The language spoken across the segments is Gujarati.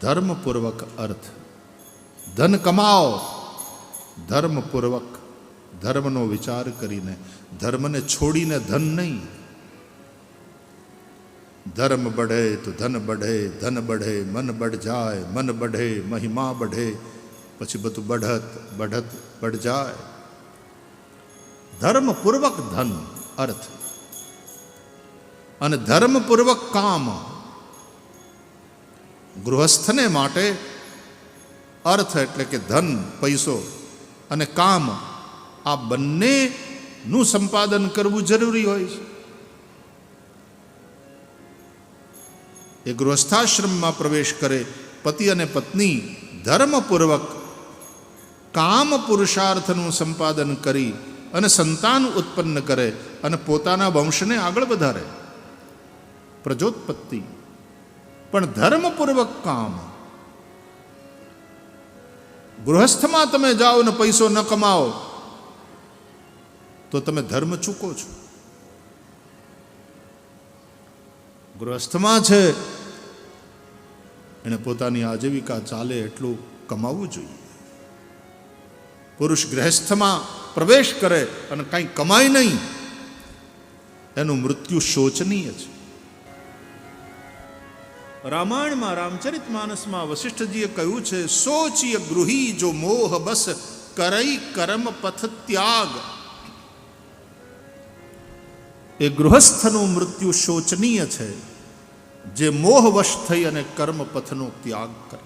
ધર્મપૂર્વક અર્થ. ધન કમાઓ. ધર્મપૂર્વક ધર્મનો વિચાર કરીને ધર્મને છોડીને ધન નહીં. ધર્મ બઢે તો ધન બઢે ધન બઢે, મન બઢ જાય મન બઢે, મહિમા બઢે, પછી બધું બઢત બઢત બઢ જાય ધર્મપૂર્વક ધન અર્થ. અને ધર્મપૂર્વક કામ ગૃહસ્થને માટે અર્થ એટલે કે ધન, પૈસો અને કામ આ બંનેનું સંપાદન કરવું જરૂરી હોય છે. એ ગૃહસ્થાશ્રમમાં પ્રવેશ કરે, પતિ અને પત્ની ધર્મપૂર્વક કામ પુરુષાર્થનું સંપાદન કરી અને સંતાન ઉત્પન્ન કરે અને પોતાના વંશને આગળ વધારે. પ્રજોત્પત્તિ. પણ ધર્મપૂર્વક કામ. ગૃહસ્થમાં તમે જાઓ ને પૈસો ન કમાઓ, તો તમે ધર્મ ચૂકો છો. ગૃહસ્થમાં છે એણે પોતાની આજીવિકા ચાલે એટલું કમાવવું જોઈએ. પુરુષ ગૃહસ્થમાં પ્રવેશ કરે અને કંઈ કમાય નહીં, એનું મૃત્યુ શોચનીય છે. રામાયણમાં રામચરિત માનસમાં વશિષ્ઠજીએ કહ્યું છે સોચિય ગૃહી જો મોહ બસ કરઈ કરમ પથ ત્યાગ. એ ગૃહસ્થનું મૃત્યુ શોચનીય છે, જે મોહવશ થઈ અને કર્મ પથનો ત્યાગ કરે.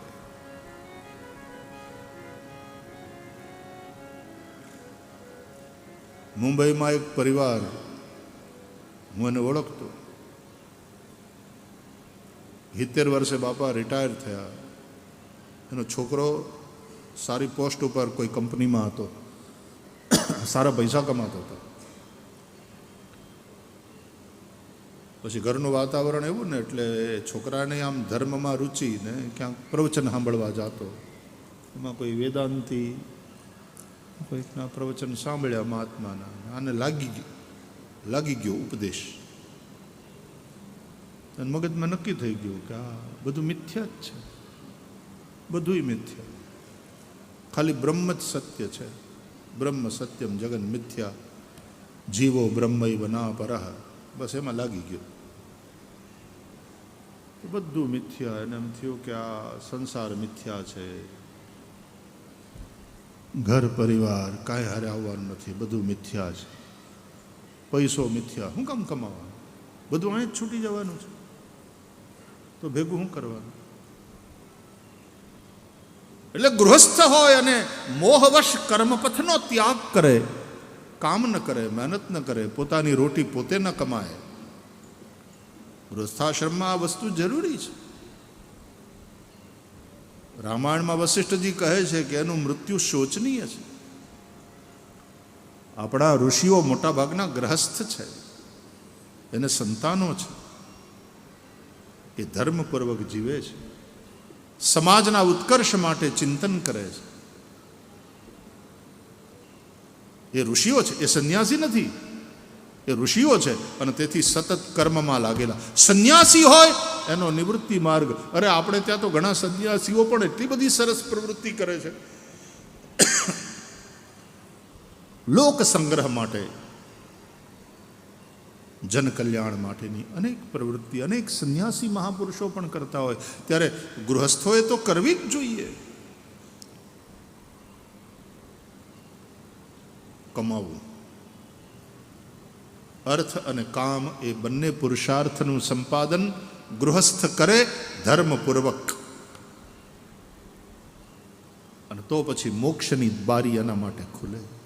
મુંબઈમાં એક પરિવાર, હું એને ઓળખતો. સિત્તેર વર્ષે બાપા રિટાયર થયા. એનો છોકરો સારી પોસ્ટ ઉપર કોઈ કંપનીમાં હતો. સારા પૈસા કમાતો હતો. પછી ઘરનું વાતાવરણ એવું ને એટલે છોકરાને આમ ધર્મમાં રુચિ ને ક્યાંક પ્રવચન સાંભળવા જતો. એમાં કોઈ વેદાંતિ, કોઈકના પ્રવચન સાંભળ્યા મહાત્માના. આને લાગી ગયું, લાગી ગયો ઉપદેશ. અને મગજમાં નક્કી થઈ ગયું કે આ બધું મિથ્યા જ છે. બધુંય મિથ્યા. ખાલી બ્રહ્મ જ સત્ય છે. બ્રહ્મ સત્યમ જગન મિથ્યા. જીવો બ્રહ્મય બના પરહ. બસ એમાં લાગી ગયો. બધું મિથ્યા એને એમ થયું કે આ સંસાર મિથ્યા છે. ઘર પરિવાર કાંઈ હારે આવવાનું નથી. બધું મિથ્યા છે. પૈસો મિથ્યા. શું કામ કમાવાનું? બધું અહીં જ છૂટી જવાનું છે. તો ભેગું શું કરવાનું? એટલે ગૃહસ્થ હોય અને મોહવશ કર્મપથનો ત્યાગ કરે, કામ ન કરે, મહેનત ન કરે, પોતાની રોટી પોતે ન કમાય. ગૃહસ્થાશ્રમમાં આ વસ્તુ જરૂરી છે. રામાયણમાં વશિષ્ઠજી કહે છે કે એનું મૃત્યુ શોચનીય છે. આપણા ઋષિઓ મોટાભાગના ગ્રહસ્થ છે. એને સંતાનો છે. એ ધર્મપૂર્વક જીવે છે. સમાજના ઉત્કર્ષ માટે ચિંતન કરે છે. એ ઋષિઓ છે, એ સંન્યાસી નથી. એ ઋષિઓ છે, અને તેથી સતત કર્મમાં લાગેલા. સંન્યાસી હોય, એનો નિવૃત્તિ માર્ગ. અરે, આપણે ત્યાં તો ઘણા સંન્યાસીઓ પણ એટલી બધી સરસ પ્રવૃત્તિ કરે છે. લોક સંગ્રહ માટે જન કલ્યાણ માટેની અનેક પ્રવૃત્તિ, અનેક સંન્યાસી મહાપુરુષો પણ કરતા હોય. ત્યારે ગૃહસ્થોએ તો કરવી જ જોઈએ. કમાવવું અર્થ અને કામ એ બંને પુરુષાર્થનું સંપાદન ગૃહસ્થ કરે ધર્મપૂર્વક. અને તો પછી મોક્ષની બારી એના માટે ખુલે.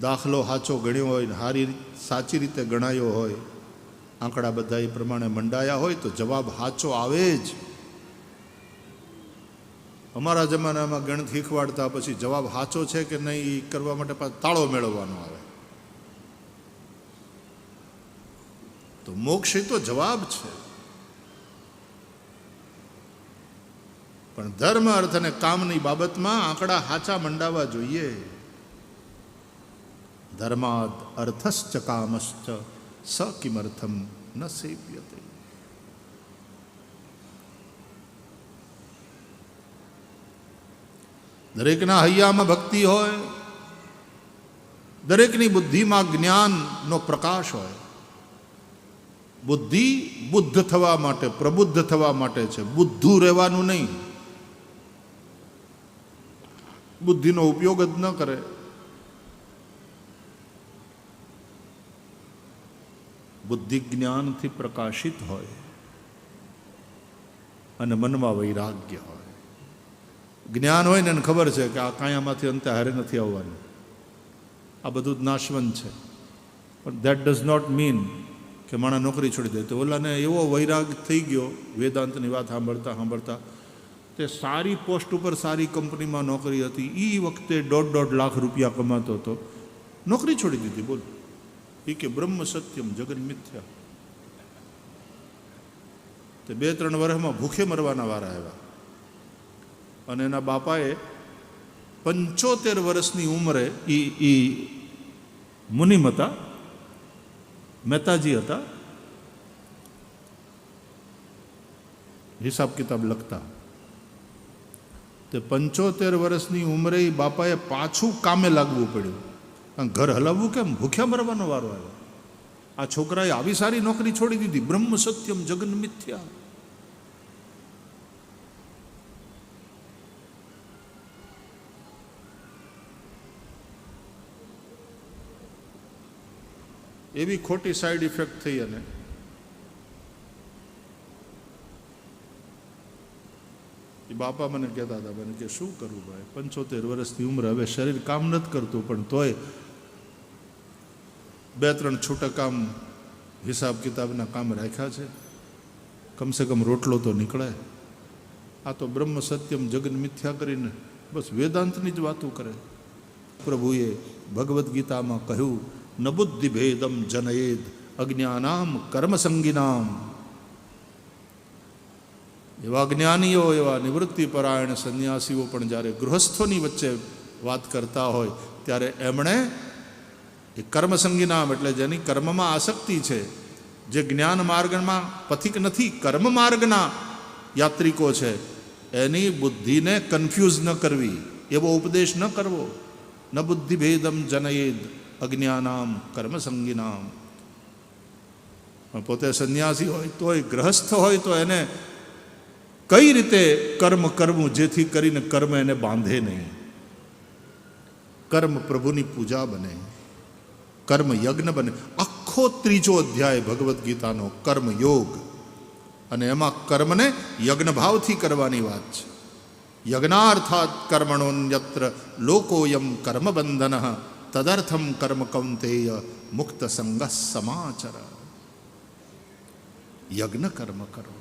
દાખલો સાચો ગણ્યો હોય સારી સાચી રીતે ગણાયો હોય, આંકડા બધા એ પ્રમાણે મંડાયા હોય તો જવાબ સાચો આવે જ. અમારા જમાનામાં ગણિત શીખવાડતા પછી જવાબ સાચો છે કે નહીં એ કરવા માટે તાળો મેળવવાનો આવે. તો મોક્ષ એ તો જવાબ છે. પણ ધર્મ અર્થ અને કામની બાબતમાં આંકડા સાચા મંડાવા જોઈએ. धर्माद अर्थश्च कामश्च स किमर्थम न सेव्यते। दरेक ना हैया में भक्ति हो दरेक नी बुद्धि मा ज्ञान नो प्रकाश हो बुद्धि बुद्ध थवा माटे, प्रबुद्ध थवा माटे छे, बुद्धू रहेवानु नहीं। बुद्धि नो उपयोग न करे। બુદ્ધિ જ્ઞાનથી પ્રકાશિત હોય અને મનમાં વૈરાગ્ય હોય. જ્ઞાન હોય ને એને ખબર છે કે આ કાંઈ આમાંથી અંતે હારે નથી આવવાનું. આ બધું જ નાશવંત છે. પણ દેટ ડઝ નોટ મીન કે માણસ નોકરી છોડી દે. તો ઓલાને એવો વૈરાગ થઈ ગયો, વેદાંતની વાત સાંભળતા સાંભળતા, તે સારી પોસ્ટ ઉપર સારી કંપનીમાં નોકરી હતી. એ વખતે દોઢ દોઢ લાખ રૂપિયા કમાતો હતો. નોકરી છોડી દીધી, બોલ. એ કે બ્રહ્મ સત્યમ, જગન મિથ્યા. તે બે, ત્રણ વર્ષમાં ભૂખે મરવાના વારા આવ્યા. અને એના બાપાએ પંચોતેર વર્ષની ઉંમરે એ એ મુનિમ હતા, મહેતાજી હતા, હિસાબ કિતાબ લખતા. તે પંચોતેર વર્ષની ઉંમરે બાપાએ પાછું કામે લાગવું પડ્યું. ઘર હલાવવું કેમ? ભૂખ્યા મરવાનો વારો આવ્યો. આ છોકરાએ આવી સારી નોકરી છોડી દીધી. બ્રહ્મ સત્યમ જગન મિથ્યા. એવી ખોટી સાઈડ ઇફેક્ટ થઈ અને બાપા મને કહેતા હતા મને કે, શું કરવું ભાઈ? પંચોતેર વર્ષની ઉંમર, હવે શરીર કામ નથી કરતું, પણ તોય બે ત્રણ છૂટક કામ હિસાબ કિતાબના કામ રાખ્યા છે. કમસે કમ રોટલો તો નીકળે આ તો બ્રહ્મ સત્યમ જગન મિથ્યા કરીને બસ વેદાંતની જ વાતો કરે. પ્રભુએ ભગવદ્ ગીતામાં કહ્યું, ન બુદ્ધિ ભેદમ જનયેદ અજ્ઞાનામ કર્મસંગીનામ. એવા જ્ઞાનીઓ, એવા નિવૃત્તિપરાયણ સંન્યાસીઓ પણ જ્યારે ગૃહસ્થોની વચ્ચે વાત કરતા હોય, ત્યારે એમણે એ કર્મસંગીનામ એટલે જેની કર્મમાં આસક્તિ છે, જે જ્ઞાન માર્ગમાં પથિક નથી, કર્મ માર્ગના યાત્રિકો છે, એની બુદ્ધિને કન્ફ્યુઝ ન કરવી, એવો ઉપદેશ ન કરવો. ન બુદ્ધિભેદમ જનયેદ અજ્ઞાનામ કર્મસંગીનામ પોતે સંન્યાસી હોય તોય ગ્રહસ્થ હોય તો એને કઈ રીતે કર્મ કરવું? જેથી કરીને કર્મ એને બાંધે નહીં. કર્મ પ્રભુની પૂજા બને. કર્મ યજ્ઞ બને. આખો ત્રીજો અધ્યાય ભગવદ્ ગીતાનો કર્મ યોગ. અને એમાં કર્મને યજ્ઞભાવથી કરવાની વાત છે. યજ્ઞાર્થાત કર્મણોન્યત્ર લોકોયમ કર્મબંધન તદર્થમ કર્મ કૌંતેય મુક્ત સંગ સમાચર. યજ્ઞ કર્મ કરો.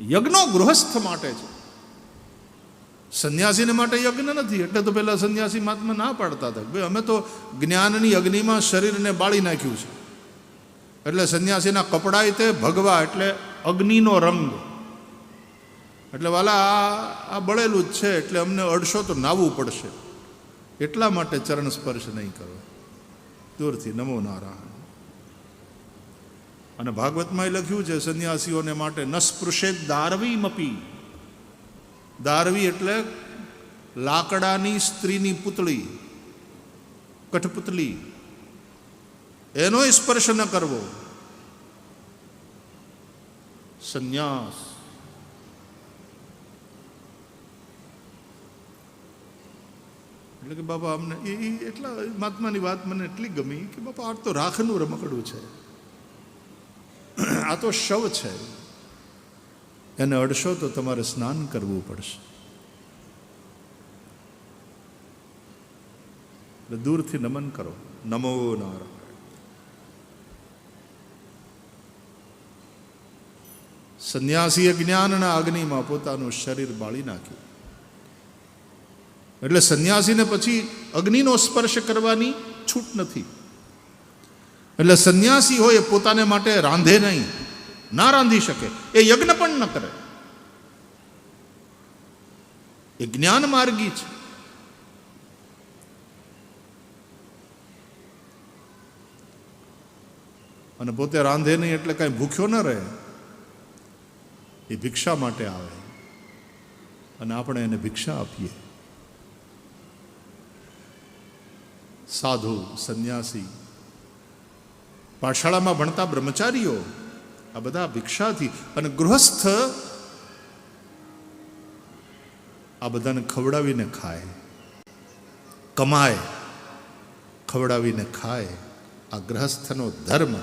યજ્ઞો ગૃહસ્થ માટે છે. સંન્યાસીને માટે યજ્ઞ નથી. એટલે તો પેલા સંન્યાસી મહાત્મા ના પાડતા હતા ભાઈ અમે તો જ્ઞાનની અગ્નિમાં શરીરને બાળી નાખ્યું છે. એટલે સંન્યાસીના કપડાય તે ભગવા એટલે અગ્નિનો રંગ. એટલે વાલા, આ આ બળેલું જ છે, એટલે અમને અડશો તો નાવું પડશે. એટલા માટે ચરણ સ્પર્શ નહીં કરો. દૂરથી નમો નારાયણ. અને ભાગવતમાં લખ્યું છે, સંન્યાસીઓને માટે નસ્પૃશે સ્પૃશે દારવી મપી દારવી એટલે લાકડાની સ્ત્રીની પુતળી, કઠપુતલી. એનો સ્પર્શ ન કરવો. સંન્યાસ. એટલે કે બાપા, અમને એ એટલા મહાત્માની વાત મને એટલી ગમી કે બાપા આ તો રાખનું રમકડું છે. આ તો શવ છે. એને અડશો તો તમારે સ્નાન કરવું પડશે. એટલે દૂરથી નમન કરો. નમો નારાયણ. સંન્યાસીએ જ્ઞાનના અગ્નિમાં પોતાનું શરીર બાળી નાખ્યું. એટલે સંન્યાસીને પછી અગ્નિનો સ્પર્શ કરવાની છૂટ નથી. એટલે સંન્યાસી હોય એ પોતાને માટે રાંધે નહીં, ના રાંધી શકે, એ યજ્ઞ પણ ન કરે. એ જ્ઞાન માર્ગી છે. અને પોતે રાંધે નહીં એટલે કાંઈ ભૂખ્યો ન રહે, એ ભિક્ષા માટે આવે. અને આપણે એને ભિક્ષા આપીએ. સાધુ, સંન્યાસી પાઠશાળામાં ભણતા બ્રહ્મચારીઓ આ બધા ભિક્ષાથી અને ગૃહસ્થ આ બધાને ખવડાવીને ખાય, કમાય, ખવડાવીને ખાય. આ ગ્રહસ્થનો ધર્મ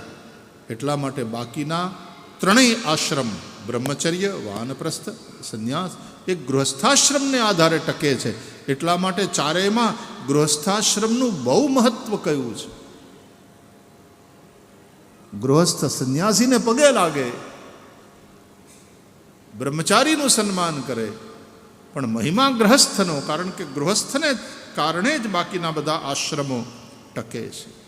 એટલા માટે બાકીના ત્રણેય આશ્રમ બ્રહ્મચર્ય, વાનપ્રસ્થ, સંન્યાસ એ ગૃહસ્થાશ્રમને આધારે ટકે છે. એટલા માટે ચારેયમાં ગૃહસ્થાશ્રમનું બહુ મહત્વ કયું છે. ગૃહસ્થ સંન્યાસીને પગે લાગે. બ્રહ્મચારીનું સન્માન કરે. પણ મહિમા ગ્રહસ્થનો, કારણ કે ગૃહસ્થને કારણે જ બાકીના બધા આશ્રમો ટકે છે.